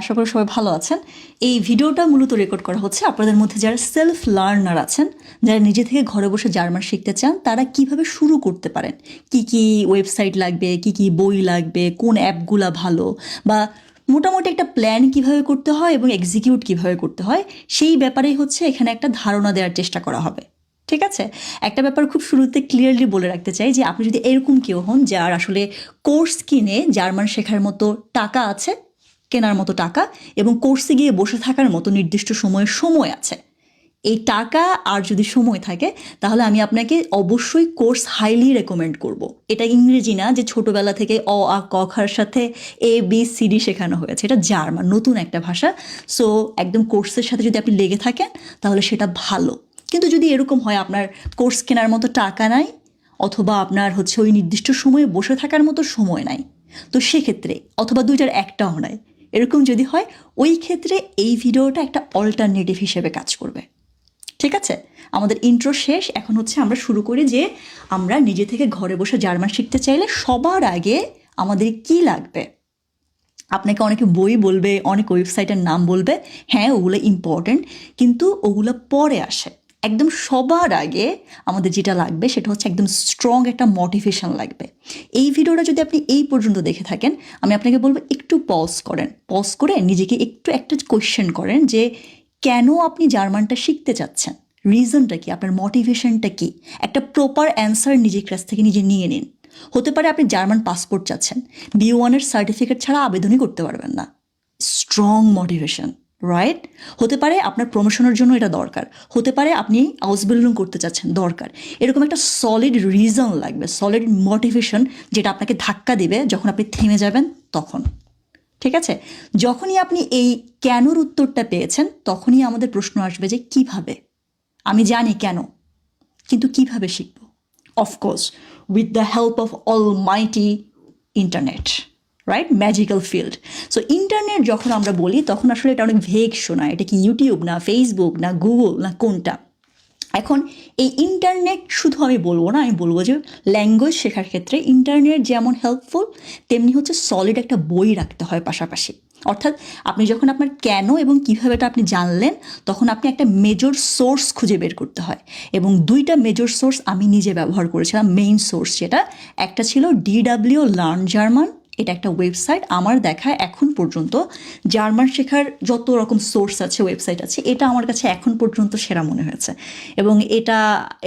আশা করি সবাই ভালো আছেন। এই ভিডিওটা মূলত রেকর্ড করা হচ্ছে আপনাদের মধ্যে যারা সেলফ লার্নার আছেন, যারা নিজে থেকে ঘরে বসে জার্মান শিখতে চান, তারা কীভাবে শুরু করতে পারেন? কি কি ওয়েবসাইট লাগবে, কি কি বই লাগবে, কোন অ্যাপগুলা ভালো, বা মোটামুটি একটা প্ল্যান কীভাবে করতে হয় এবং এক্সিকিউট কীভাবে করতে হয়, সেই ব্যাপারেই হচ্ছে এখানে একটা ধারণা দেওয়ার চেষ্টা করা হবে। ঠিক আছে? একটা ব্যাপার খুব শুরুতে ক্লিয়ারলি বলে রাখতে চাই যে, আপনি যদি এরকম কেউ হন যার আসলে কোর্স কিনে জার্মান শেখার মতো টাকা আছে কেনার মতো টাকা এবং কোর্সে গিয়ে বসে থাকার মতো নির্দিষ্ট সময়ের সময় আছে। এই টাকা আর যদি সময় থাকে, তাহলে আমি আপনাকে অবশ্যই কোর্স হাইলি রেকমেন্ড করব। এটা ইংরেজি না যে ছোটবেলা থেকে অ, আ, ক খার সাথে এ, বি, সি, ডি শেখানো হয়েছে। এটা জার্মান, নতুন একটা ভাষা। সো একদম কোর্সের সাথে যদি আপনি লেগে থাকেন, তাহলে সেটা ভালো। কিন্তু যদি এরকম হয় আপনার কোর্স কেনার মতো টাকা নাই, অথবা আপনার হচ্ছে ওই নির্দিষ্ট সময়ে বসে থাকার মতো সময় নাই, তো সেক্ষেত্রে অথবা দুইটার একটাও নাই এরকম যদি হয়, ওই ক্ষেত্রে এই ভিডিওটা একটা অল্টারনেটিভ হিসেবে কাজ করবে। ঠিক আছে? আমাদের ইন্ট্রো শেষ। এখন হচ্ছে আমরা শুরু করি যে, আমরা নিজে থেকে ঘরে বসে জার্মান শিখতে চাইলে সবার আগে আমাদের কি লাগবে? আপনাকে অনেকে বই বলবে, অনেক ওয়েবসাইটের নাম বলবে। হ্যাঁ ওগুলো ইম্পর্ট্যান্ট কিন্তু ওগুলো পরে আসে। একদম সবার আগে আমাদের যেটা লাগবে সেটা হচ্ছে একদম স্ট্রং একটা মোটিভেশন লাগবে। এই ভিডিওটা যদি আপনি এই পর্যন্ত দেখে থাকেন, আমি আপনাকে বলব একটু পজ করেন। পজ করে নিজেকে একটু একটা কোয়েশ্চেন করেন যে, কেন আপনি জার্মানটা শিখতে চাচ্ছেন? রিজনটা কি? আপনার মোটিভেশনটা কি? একটা প্রপার অ্যান্সার নিজের কাছ থেকে নিজে নিয়ে নিন। হতে পারে আপনি জার্মান পাসপোর্ট চাচ্ছেন। বি ওয়ানের সার্টিফিকেট ছাড়া আবেদনই করতে পারবেন না। স্ট্রং মোটিভেশন রাইট হতে পারে আপনার প্রমোশনের জন্য এটা দরকার। হতে পারে আপনি হাউস বিল্ডিং করতে চাচ্ছেন, দরকার। এরকম একটা সলিড রিজন লাগবে সলিড মোটিভেশন যেটা আপনাকে ধাক্কা দেবে যখন আপনি থেমে যাবেন তখন। ঠিক আছে? যখনই আপনি এই কেনর উত্তরটা পেয়েছেন, তখনই আমাদের প্রশ্ন আসবে যে কীভাবে? আমি জানি কেন, কিন্তু কীভাবে শিখব? Of course with the help of almighty internet right magical field so internet যখন আমরা বলি, তখন আসলে এটা অনেক ভেগ শোনায় এটা কি ইউটিউব না ফেসবুক না গুগল না কোনটা? এখন এই ইন্টারনেট শুধু আমি বলব না, আমি বলব যে ল্যাঙ্গুয়েজ শেখার ক্ষেত্রে ইন্টারনেট যেমন হেল্পফুল তেমনি হচ্ছে সলিড একটা বই রাখতে হয় পাশাপাশি। অর্থাৎ আপনি যখন আপনার কেন এবং কীভাবে এটা আপনি জানলেন, তখন আপনি একটা মেজর সোর্স খুঁজে বের করতে হয়। এবং দুইটা মেজর সোর্স আমি নিজে ব্যবহার করেছিলাম মেইন সোর্স যেটা। একটা ছিল ডিডাব্লিউ লার্ন জার্মান এটা একটা ওয়েবসাইট আমার দেখা এখন পর্যন্ত জার্মান শেখার যত রকম সোর্স আছে ওয়েবসাইট আছে, এটা আমার কাছে এখন পর্যন্ত সেরা মনে হয়েছে। এবং এটা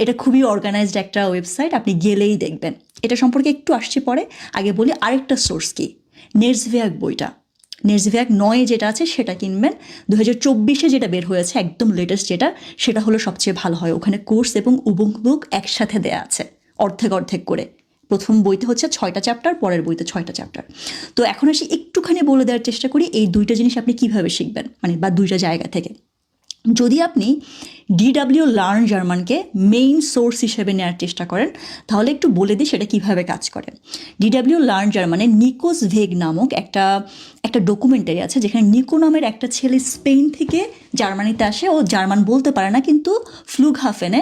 এটা খুবই অর্গানাইজড একটা ওয়েবসাইট আপনি গেলেই দেখবেন। এটা সম্পর্কে একটু আসছি পরে, আগে বলি আরেকটা সোর্স কি? নেটসভিয়াক বইটা। নেটসভিয়াক নয়ে যেটা আছে, সেটা কিনবেন। দু হাজার চব্বিশে যেটা বের হয়েছে, একদম লেটেস্ট যেটা, সেটা হলো সবচেয়ে ভালো হয়। ওখানে কোর্স এবং উবুক বুক একসাথে দেয়া আছে, অর্ধেক অর্ধেক করে। প্রথম বইতে হচ্ছে ছয়টা চ্যাপ্টার পরের বইতে ছয়টা চ্যাপ্টার তো এখন আসি একটুখানি বলে দেওয়ার চেষ্টা করি, এই দুইটা জিনিস আপনি কীভাবে শিখবেন মানে বা দুইটা জায়গা থেকে। যদি আপনি ডিডাব্লিউ লার্ন জার্মানকে মেইন সোর্স হিসেবে নেওয়ার চেষ্টা করেন, তাহলে একটু বলে দিই সেটা কীভাবে কাজ করে। ডিডাব্লিউ লার্ন জার্মানে নিকোস ভেগ নামক একটা একটা ডকুমেন্টারি আছে, যেখানে নিকো নামের একটা ছেলে স্পেন থেকে জার্মানিতে আসে, ও জার্মান বলতে পারে না, কিন্তু ফ্লুঘাফেনে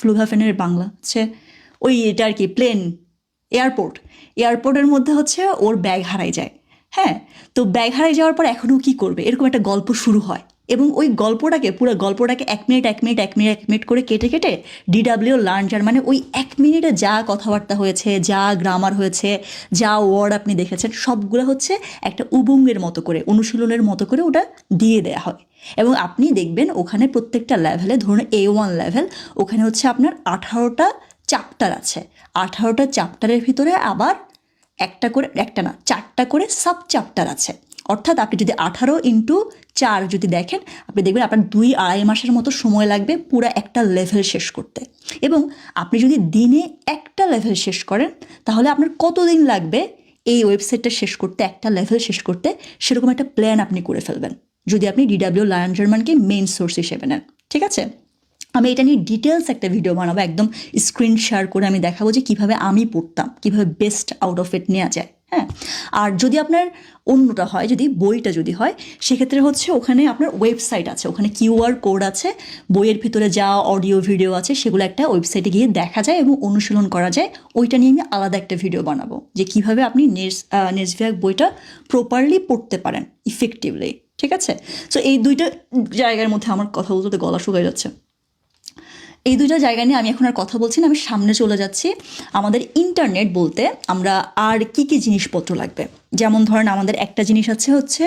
ফ্লুঘাফেনের বাংলা হচ্ছে ওই এটা আর কি প্লেন এয়ারপোর্ট এয়ারপোর্টের মধ্যে হচ্ছে ওর ব্যাগ হারাই যায়। হ্যাঁ? তো ব্যাগ হারাই যাওয়ার পর এখনও কী করবে? এরকম একটা গল্প শুরু হয়। এবং ওই গল্পটাকে, পুরো গল্পটাকে এক মিনিট এক মিনিট এক মিনিট এক মিনিট করে কেটে কেটে ডিডাব্লিউ লার্ন যার মানে ওই এক মিনিটে যা কথাবার্তা হয়েছে, যা গ্রামার হয়েছে, যা ওয়ার্ড আপনি দেখেছেন, সবগুলো হচ্ছে একটা উবুঙ্গের মতো করে, অনুশীলনের মতো করে ওটা দিয়ে দেয়া হয়। এবং আপনি দেখবেন ওখানে প্রত্যেকটা লেভেলে ধরুন এ ওয়ান লেভেল ওখানে হচ্ছে আপনার আঠারোটা চ্যাপ্টার আছে। আঠারোটা চ্যাপ্টারের ভিতরে আবার একটা করে, একটা না, চারটা করে সাব চ্যাপ্টার আছে। অর্থাৎ আপনি যদি আঠারো ইন্টু চার যদি দেখেন, আপনি দেখবেন আপনার দুই আড়াই মাসের মতো সময় লাগবে পুরো একটা লেভেল শেষ করতে। এবং আপনি যদি দিনে একটা লেভেল শেষ করেন, তাহলে আপনার কতদিন লাগবে এই ওয়েবসাইটটা শেষ করতে, একটা লেভেল শেষ করতে? সেরকম একটা প্ল্যান আপনি করে ফেলবেন। যদি আপনি ডিডাব্লিউ লায়ন জার্মানকে মেইন সোর্স হিসেবে নেন, ঠিক আছে? আমি এটা নিয়ে ডিটেলস একটা ভিডিও বানাবো, একদম স্ক্রিন শেয়ার করে আমি দেখাবো যে কীভাবে আমি পড়তাম, কীভাবে বেস্ট আউট অফ ইট নেওয়া যায় হ্যাঁ? আর যদি আপনার অন্যটা হয়, যদি বইটা যদি হয়, সেক্ষেত্রে হচ্ছে ওখানে আপনার ওয়েবসাইট আছে, ওখানে কিউআর কোড আছে, বইয়ের ভিতরে যা অডিও ভিডিও আছে, সেগুলো একটা ওয়েবসাইটে গিয়ে দেখা যায় এবং অনুশীলন করা যায়। ওইটা নিয়ে আমি আলাদা একটা ভিডিও বানাবো, যে কীভাবে আপনি নেস নেসভিয়াক বইটা প্রপারলি পড়তে পারেন ইফেক্টিভলি ঠিক আছে? সো এই দুইটা জায়গার মধ্যে আমার কথা বলতে গলা শুকাই যাচ্ছে। এই দুইটা জায়গা নিয়ে আমি এখন আর কথা বলছি না, আমি সামনে চলে যাচ্ছি আমাদের ইন্টারনেট বলতে আমরা আর কি কি জিনিসপত্র লাগবে। যেমন ধরেন আমাদের একটা জিনিস আছে হচ্ছে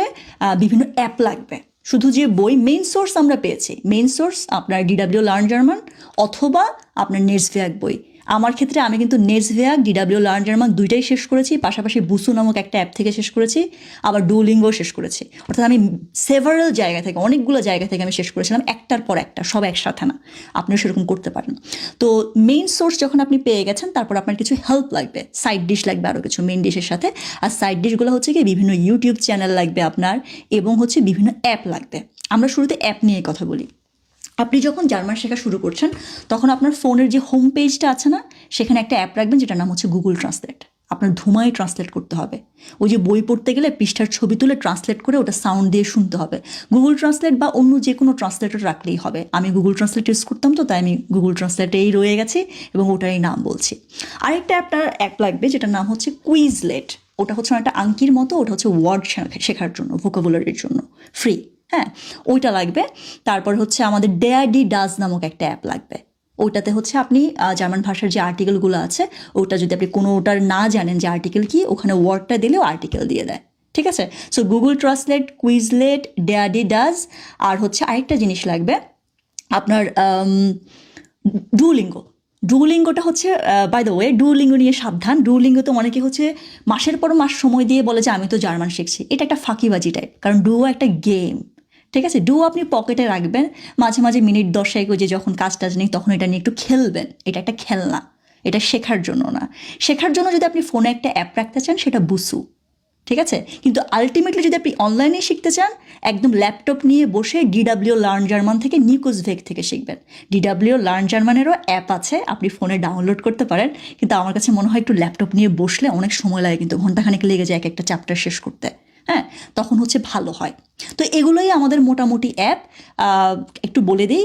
বিভিন্ন অ্যাপ লাগবে। শুধু যে বই মেইন সোর্স আমরা পেয়েছি। মেইন সোর্স আপনার ডিডাব্লিউ লার্ন জার্মান অথবা আপনার নেটসভিয়াক বই। আমার ক্ষেত্রে আমি কিন্তু নেটসভিয়াক ডিডাব্লিউ লার্ন জার্মান দুইটাই শেষ করেছি, পাশাপাশি বুসু নামক একটা অ্যাপ থেকে শেষ করেছি, আবার ডুলিঙ্গও শেষ করেছি। অর্থাৎ আমি সেভারাল জায়গা থেকে, অনেকগুলো জায়গা থেকে আমি শেষ করেছিলাম, একটার পর একটা, সব একসাথে না। আপনিও সেরকম করতে পারেন। তো মেইন সোর্স যখন আপনি পেয়ে গেছেন, তারপর আপনার কিছু হেল্প লাগবে সাইড ডিশ লাগবে আরও কিছু মেইন ডিশের সাথে। আর সাইড ডিশগুলো হচ্ছে কি, বিভিন্ন ইউটিউব চ্যানেল লাগবে আপনার, এবং হচ্ছে বিভিন্ন অ্যাপ লাগবে। আমরা শুরুতে অ্যাপ নিয়ে কথা বলি। আপনি যখন জার্মান শেখা শুরু করছেন, তখন আপনার ফোনের যে হোম পেজটা আছে না, সেখানে একটা অ্যাপ রাখবেন যেটার নাম হচ্ছে গুগল ট্রান্সলেট আপনার ধুমায় ট্রান্সলেট করতে হবে। ওই যে বই পড়তে গেলে পৃষ্ঠার ছবি তুলে ট্রান্সলেট করে ওটা সাউন্ড দিয়ে শুনতে হবে। গুগল ট্রান্সলেট বা অন্য যে কোনো ট্রান্সলেটর রাখলেই হবে। আমি গুগল ট্রান্সলেট ইউজ করতাম তো, তাই আমি গুগল ট্রান্সলেটেই রয়ে গেছি এবং ওটারই নাম বলছি। আরেকটা অ্যাপটার অ্যাপ লাগবে যেটার নাম হচ্ছে কুইজলেট ওটা হচ্ছে একটা আংকির মতো, ওটা হচ্ছে ওয়ার্ড শেখার জন্য ভোকাবুলারির জন্য। ফ্রি হ্যাঁ ওইটা লাগবে। তারপর হচ্ছে আমাদের ডেয়ারডি ডাজ নামক একটা অ্যাপ লাগবে। ওইটাতে হচ্ছে আপনি জার্মান ভাষার যে আর্টিকেলগুলো আছে, ওটা যদি আপনি কোনো ওটার না জানেন যে আর্টিকেল কি, ওখানে ওয়ার্ডটা দিলেও আর্টিকেল দিয়ে দেয়। ঠিক আছে? সো গুগল ট্রান্সলেট কুইজলেট ডেয়ারডি ডাজ আর হচ্ছে আরেকটা জিনিস লাগবে, আপনার ডুলিঙ্গো ডুলিঙ্গোটা হচ্ছে বাই দ্য ওয়ে ডুলিঙ্গো নিয়ে সাবধান। ডুলিঙ্গো তো অনেকে হচ্ছে মাসের পর মাস সময় দিয়ে বলে যে, আমি তো জার্মান শিখছি। এটা একটা ফাঁকিবাজি টাইপ কারণ ডুও একটা গেম ঠিক আছে? ডু আপনি পকেটে রাখবেন। মাঝে মাঝে মিনিট দশেক যে যখন কাজ টাজ নেই, তখন এটা নিয়ে একটু খেলবেন। এটা একটা খেলনা। এটা শেখার জন্য না। শেখার জন্য যদি আপনি ফোনে একটা অ্যাপ রাখতে চান, সেটা বুসু। ঠিক আছে? কিন্তু আলটিমেটলি যদি আপনি অনলাইনে শিখতে চান, একদম ল্যাপটপ নিয়ে বসে ডিডাব্লিউ লার্ন জার্মান থেকে নিউজ ভেক থেকে শিখবেন। ডিডাব্লিউ লার্ন জার্মানেরও অ্যাপ আছে, আপনি ফোনে ডাউনলোড করতে পারেন। কিন্তু আমার কাছে মনে হয় একটু ল্যাপটপ নিয়ে বসলে অনেক সময় লাগে, কিন্তু ঘন্টাখানেক লেগে যায় এক একটা চ্যাপ্টার শেষ করতে। হ্যাঁ তখন হচ্ছে ভালো হয়। তো এগুলোই আমাদের মোটামুটি অ্যাপ একটু বলে দিই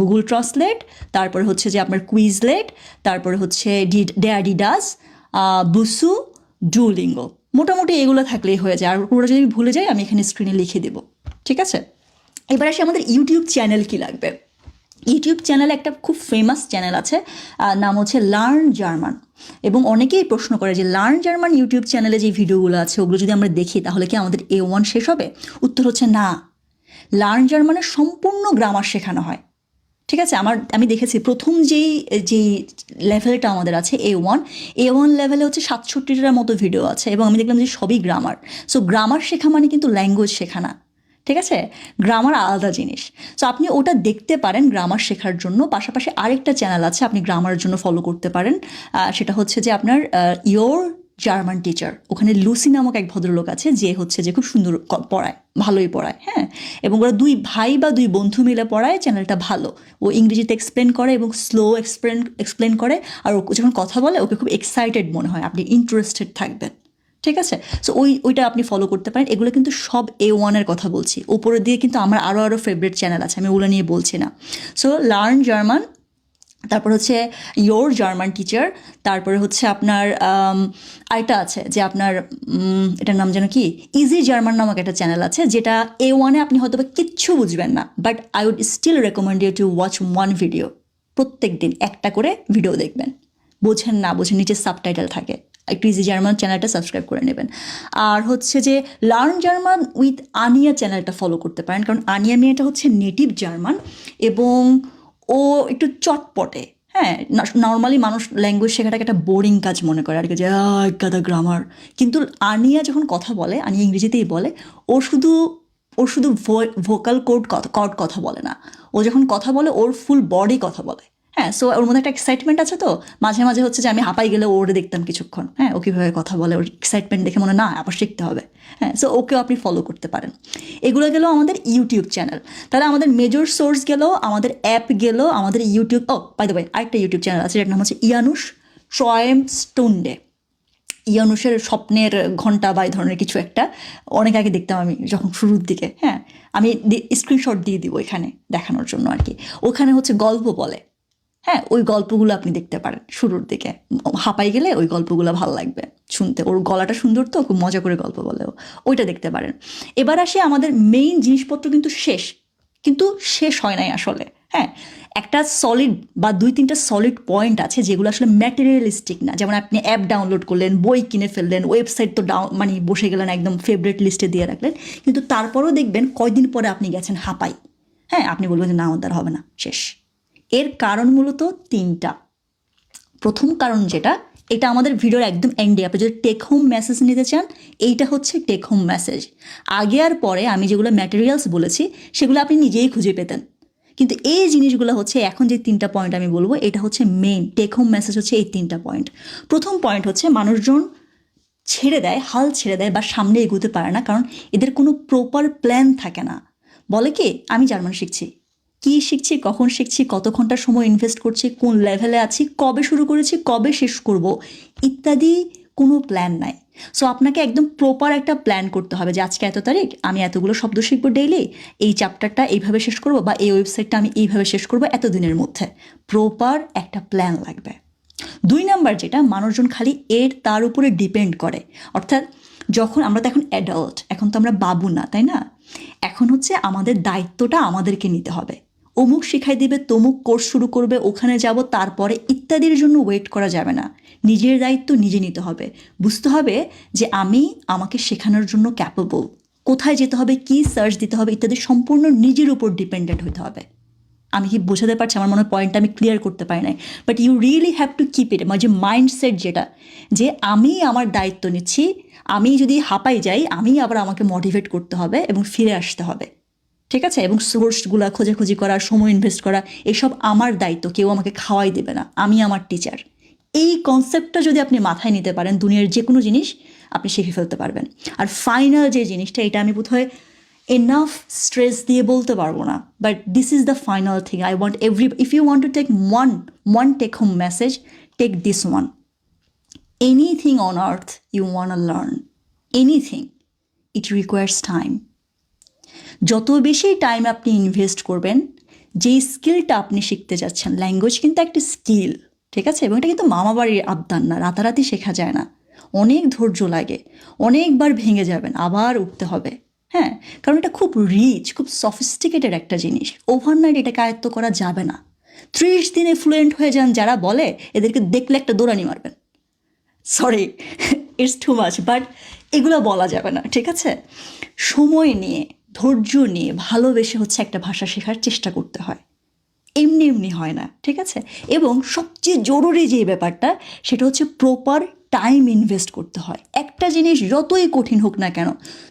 গুগল ট্রান্সলেট তারপরে হচ্ছে যে আপনার কুইজলেট তারপরে হচ্ছে ডি ডেয়াডিডাস বুসু ডুলিঙ্গো মোটামুটি এগুলো থাকলেই হয়ে যায়। আর ওরা যদি ভুলে যায় আমি এখানে স্ক্রিনে লিখে দেবো। ঠিক আছে? এবার আসি আমাদের ইউটিউব চ্যানেল কি লাগবে? ইউটিউব চ্যানেলে একটা খুব ফেমাস চ্যানেল আছে নাম হচ্ছে লার্ন জার্মান এবং অনেকেই প্রশ্ন করে যে লার্ন জার্মান ইউটিউব চ্যানেলে যে ভিডিওগুলো আছে, ওগুলো যদি আমরা দেখি, তাহলে কি আমাদের এ ওয়ান শেষ হবে? উত্তর হচ্ছে না। লার্ন জার্মানের সম্পূর্ণ গ্রামার শেখানো হয়। ঠিক আছে? আমার, আমি দেখেছি প্রথম যেই যেই লেভেলটা আমাদের আছে এ ওয়ান এ ওয়ান লেভেলে হচ্ছে সাতষট্টিটার মতো ভিডিও আছে, এবং আমি দেখলাম যে সবই গ্রামার সো গ্রামার শেখা মানে কিন্তু ল্যাঙ্গুয়েজ শেখা না। ঠিক আছে? গ্রামার আলাদা জিনিস। সো আপনি ওটা দেখতে পারেন গ্রামার শেখার জন্য। পাশাপাশি আরেকটা চ্যানেল আছে, আপনি গ্রামারের জন্য ফলো করতে পারেন। সেটা হচ্ছে যে আপনার ইয়োর জার্মান টিচার ওখানে লুসি নামক এক ভদ্রলোক আছে, যে হচ্ছে যে খুব সুন্দর পড়ায়, ভালোই পড়ায় হ্যাঁ? এবং ওরা দুই ভাই বা দুই বন্ধু মিলে পড়ায় চ্যানেলটা ভালো। ও ইংরেজিতে এক্সপ্লেন করে এবং স্লো এক্সপ্লেন এক্সপ্লেন করে। আর ও যখন কথা বলে, ওকে খুব এক্সাইটেড মনে হয়, আপনি ইন্টারেস্টেড থাকবেন। ঠিক আছে? সো ওই, ওইটা আপনি ফলো করতে পারেন। এগুলো কিন্তু সব এ ওয়ানের কথা বলছি। উপরে দিয়ে কিন্তু আমার আরও আরও ফেভারিট চ্যানেল আছে। আমি ওগুলো নিয়ে বলছি না। সো লার্ন জার্মান তারপর হচ্ছে ইয়োর জার্মান টিচার তারপরে হচ্ছে আপনার আরেকটা আছে যে আপনার এটার নাম যেন কি? ইজি জার্মান নামক একটা চ্যানেল আছে, যেটা এ ওয়ানে আপনি হয়তো বা কিচ্ছু বুঝবেন না but I would still recommend you to watch one video প্রত্যেক দিন একটা করে ভিডিও দেখবেন। বোঝেন না, বোঝেন, নিচে সাবটাইটেল থাকে। একটু ইজি জার্মান চ্যানেলটা সাবস্ক্রাইব করে নেবেন। আর হচ্ছে যে লার্ন জার্মান উইথ আনিয়া চ্যানেলটা ফলো করতে পারেন, কারণ আনিয়া মেয়েটা হচ্ছে নেটিভ জার্মান এবং ও একটু চটপটে হ্যাঁ নর্মালি মানুষ ল্যাঙ্গুয়েজ শেখাটাকে একটা বোরিং কাজ মনে করে, আর কি যে গাদা গ্রামার কিন্তু আনিয়া যখন কথা বলে আনিয়া ইংরেজিতেই বলে, ও শুধু ও শুধু ভোকাল কোড কথা কথা বলে না। ও যখন কথা বলে, ওর ফুল বডি কথা বলে। হ্যাঁ সো ওর মধ্যে একটা এক্সাইটমেন্ট আছে তো। মাঝে মাঝে হচ্ছে যে আমি হাঁপাই গেলে ওরে দেখতাম কিছুক্ষণ। হ্যাঁ ও কীভাবে কথা বলে, ওর এক্সাইটমেন্ট দেখে মনে না, আবার শিখতে হবে। হ্যাঁ সো ওকেও আপনি ফলো করতে পারেন। এগুলো গেল আমাদের ইউটিউব চ্যানেল তাহলে আমাদের মেজর সোর্স গেল, আমাদের অ্যাপ গেল, আমাদের ইউটিউব ও বাই দ্য ওয়ে আরেকটা ইউটিউব চ্যানেল আছে যেটার নাম হচ্ছে ইয়ানুস ট্রয়েম স্টোনডে। ইয়ানুসের স্বপ্নের ঘণ্টা বা এই ধরনের কিছু একটা। অনেক আগে দেখতাম আমি যখন শুরুর দিকে হ্যাঁ। আমি স্ক্রিনশট দিয়ে দিব এখানে দেখানোর জন্য আর কি। ওখানে হচ্ছে গল্প বলে। হ্যাঁ ওই গল্পগুলো আপনি দেখতে পারেন শুরুর দিকে। হাঁপাই গেলে ওই গল্পগুলো ভালো লাগবে শুনতে। ওর গলাটা সুন্দর তো, খুব মজা করে গল্প বলে ও। ওইটা দেখতে পারেন। এবার আসে আমাদের মেইন জিনিসপত্র কিন্তু শেষ। কিন্তু শেষ হয় নাই আসলে হ্যাঁ। একটা সলিড বা দুই তিনটা সলিড পয়েন্ট আছে যেগুলো আসলে ম্যাটেরিয়ালিস্টিক না। যেমন আপনি অ্যাপ ডাউনলোড করলেন, বই কিনে ফেললেন ওয়েবসাইট তো ডাউন মানে বসে গেলেন একদম ফেভারিট লিস্টে দিয়ে রাখলেন। কিন্তু তারপরেও দেখবেন কয়দিন পরে আপনি গেছেন হাঁপাই হ্যাঁ আপনি বলবেন যে না, আমার হবে না, শেষ। এর কারণ মূলত তিনটা। প্রথম কারণ যেটা, এটা আমাদের ভিডিওর একদম এন্ডে আপনি যদি টেক হোম মেসেজ নিতে চান, এইটা হচ্ছে টেক হোম মেসেজ আগে আর পরে আমি যেগুলো ম্যাটেরিয়ালস বলেছি, সেগুলো আপনি নিজেই খুঁজে পেতেন। কিন্তু এই জিনিসগুলো হচ্ছে এখন যে তিনটা পয়েন্ট আমি বলব, এটা হচ্ছে মেন টেক হোম মেসেজ হচ্ছে এই তিনটা পয়েন্ট প্রথম পয়েন্ট হচ্ছে মানুষজন ছেড়ে দেয়, হাল ছেড়ে দেয় বা সামনে এগোতে পারে না, কারণ এদের কোনো প্রপার প্ল্যান থাকে না। বলে কি, আমি জার্মান শিখছি। কি শিখছি, কখন শিখছি কত ঘণ্টা সময় ইনভেস্ট করছি, কোন লেভেলে আছি, কবে শুরু করেছি, কবে শেষ করব, ইত্যাদি কোনো প্ল্যান নাই। সো আপনাকে একদম প্রপার একটা প্ল্যান করতে হবে যে আজকে এত তারিখ, আমি এতগুলো শব্দ শিখব ডেইলি এই চ্যাপ্টারটা এইভাবে শেষ করব বা এই ওয়েবসাইটটা আমি এইভাবে শেষ করব এত দিনের মধ্যে। প্রপার একটা প্ল্যান লাগবে। দুই নাম্বার যেটা, মানুষজন খালি এর তার উপরে ডিপেন্ড করে। অর্থাৎ যখন আমরা তো এখন অ্যাডাল্ট এখন তো আমরা বাবু না, তাই না? এখন হচ্ছে আমাদের দায়িত্বটা আমাদেরকে নিতে হবে। অমুক শিখাই দিবে, তমুক কোর্স শুরু করবে, ওখানে যাব, তারপরে ইত্যাদির জন্য ওয়েট করা যাবে না। নিজের দায়িত্ব নিজে নিতে হবে। বুঝতে হবে যে আমি আমাকে শেখানোর জন্য ক্যাপেবল কোথায় যেতে হবে, কি সার্চ দিতে হবে, ইত্যাদি সম্পূর্ণ নিজের উপর ডিপেন্ডেন্ট হতে হবে। আমি কি বোঝাতে পারছি? আমার মনে হয় পয়েন্টটা আমি ক্লিয়ার করতে পারি নাই। But you really have to keep it মানে যে মাইন্ডসেট যেটা, যে আমি আমার দায়িত্ব নিচ্ছি, আমি যদি হাঁপাই যাই, আমি আবার আমাকে মোটিভেট করতে হবে এবং ফিরে আসতে হবে। ঠিক আছে? এবং সোর্সগুলো খোঁজাখুঁজি করা, সময় ইনভেস্ট করা, এসব আমার দায়িত্ব। কেউ আমাকে খাওয়াই দেবে না। আমি আমার টিচার এই কনসেপ্টটা যদি আপনি মাথায় নিতে পারেন, দুনিয়ার যে কোনো জিনিস, আপনি শিখে ফেলতে পারবেন। আর ফাইনাল যে জিনিসটা, এটা আমি বোধহয় এনাফ স্ট্রেস দিয়ে বলতে পারব না। But this is the final thing I want every if you want to take one one take home message take this one anything on earth you want learn anything it requires time যত বেশি time আপনি invest করবেন, যেই স্কিলটা আপনি শিখতে যাচ্ছেন language কিন্তু একটা স্কিল ঠিক আছে? এবং এটা কিন্তু মামা বাড়ির আবদান না, রাতারাতি শেখা যায় না। অনেক ধৈর্য লাগে, অনেকবার ভেঙে যাবেন, আবার উঠতে হবে হ্যাঁ? কারণ এটা খুব রিচ খুব সফিস্টিকেটেড একটা জিনিস। ওভারনাইট এটাকে আয়ত্ত করা যাবে না। ত্রিশ দিনে ফ্লুয়েন্ট হয়ে যান, যারা বলে, এদেরকে দেখলে একটা দৌড়ানি মারবেন। Sorry it's too much but এগুলো বলা যাবে না, ঠিক আছে? সময় নিয়ে ধৈর্য নিয়ে ভালোবেসে হচ্ছে একটা ভাষা শেখার চেষ্টা করতে হয়। এমনি এমনি হয় না, ঠিক আছে? এবং সবচেয়ে জরুরি যে ব্যাপারটা, সেটা হচ্ছে প্রপার টাইম ইনভেস্ট করতে হয়। একটা জিনিস যতই কঠিন হোক না কেন,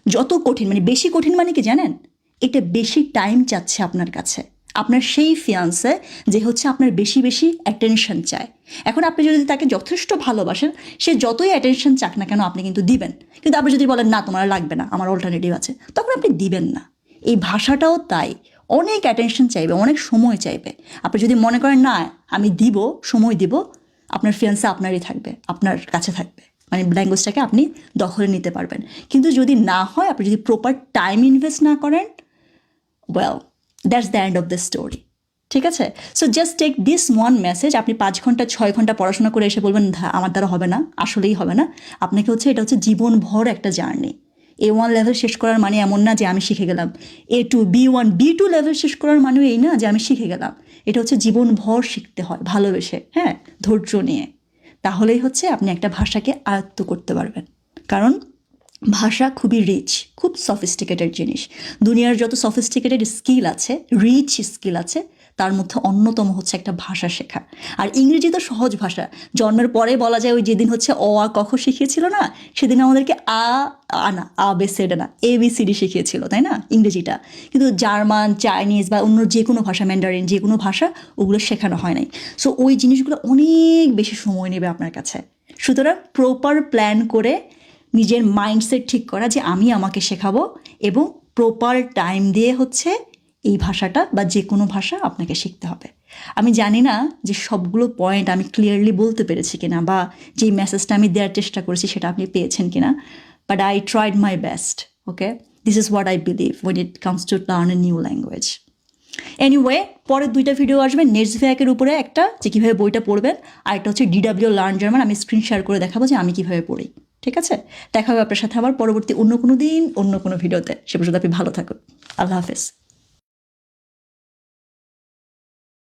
যত কঠিন মানে বেশি কঠিন মানে কি জানেন? এটা বেশি টাইম চাচ্ছে আপনার কাছে। আপনার সেই ফিয়ান্সে যে হচ্ছে আপনার বেশি বেশি অ্যাটেনশন চায়। এখন আপনি যদি তাকে যথেষ্ট ভালোবাসেন, সে যতই অ্যাটেনশন চাক না কেন আপনি কিন্তু দিবেন। কিন্তু আপনি যদি বলেন, না, তোমার লাগবে না, আমার অল্টারনেটিভ আছে, তখন আপনি দিবেন না। এই ভাষাটাও তাই। অনেক অ্যাটেনশন চাইবে, অনেক সময় চাইবে। আপনি যদি মনে করেন, না, আমি দিব, সময় দিব, আপনার ফিয়ান্সে আপনারই থাকবে, আপনার কাছে থাকবে। মানে ল্যাঙ্গুয়েজটাকে আপনি দখলে নিতে পারবেন। কিন্তু যদি না হয়, আপনি যদি প্রপার টাইম ইনভেস্ট না করেন well that's the end of the story ঠিক আছে? So just take this one message আপনি পাঁচ ঘণ্টা, ছয় ঘণ্টা পড়াশোনা করে এসে বলবেন আমার দ্বারা হবে না, আসলেই হবে না। আপনাকে হচ্ছে, এটা হচ্ছে জীবনভর একটা জার্নি। এ ওয়ান লেভেল শেষ করার মানে এমন না যে আমি শিখে গেলাম। A two B one B two level শেষ করার মানেও এই না যে আমি শিখে গেলাম। এটা হচ্ছে জীবনভর শিখতে হয়, ভালোবেসে হ্যাঁ? ধৈর্য নিয়ে। তাহলেই হচ্ছে আপনি একটা ভাষাকে আয়ত্ত করতে পারবেন। কারণ ভাষা খুবই রিচ খুব সফিস্টিকেটেড জিনিস। দুনিয়ার যত সফিস্টিকেটেড স্কিল আছে রিচ স্কিল আছে, তার মধ্যে অন্যতম হচ্ছে একটা ভাষা শেখা। আর ইংরেজি তো সহজ ভাষা। জন্মের পরে বলা যায়, ওই যেদিন হচ্ছে অ, আ কখ শিখিয়েছিল না, সেদিন আমাদেরকে আ আ না, আ, বে সেডে না, এ, বি, সি, ডি শিখিয়েছিল, তাই না? ইংরেজিটা। কিন্তু জার্মান, চাইনিজ বা অন্য যে কোনো ভাষা ম্যান্ডারিন যে কোনো ভাষা, ওগুলো শেখানো হয় নাই। সো ওই জিনিসগুলো অনেক বেশি সময় নেবে আপনার কাছে। সুতরাং প্রপার প্ল্যান করে নিজের মাইন্ডসেট ঠিক করা যে আমি আমাকে শেখাবো এবং প্রপার টাইম দিয়ে হচ্ছে এই ভাষাটা বা যে কোনো ভাষা আপনাকে শিখতে হবে। আমি জানি না যে সবগুলো পয়েন্ট আমি ক্লিয়ারলি বলতে পেরেছি কিনা বা যেই মেসেজটা আমি দেওয়ার চেষ্টা করেছি সেটা আপনি পেয়েছেন কিনা but I tried my best okay this is what I believe when it comes to learn a new language anyway পরের দুইটা ভিডিও আসবে নেটসভ্যাকের উপরে একটা যে কীভাবে বইটা পড়বেন, আর একটা হচ্ছে ডিডাব্লিউ লার্ন জার্মান আমি স্ক্রিন শেয়ার করে দেখাবো যে আমি কীভাবে পড়ি। ঠিক আছে? দেখা হবে আপনার সাথে আমার পরবর্তী অন্য কোনো দিন, অন্য কোনো ভিডিওতে। সে পর্যন্ত আপনি ভালো থাকুন। আল্লাহ হাফেজ।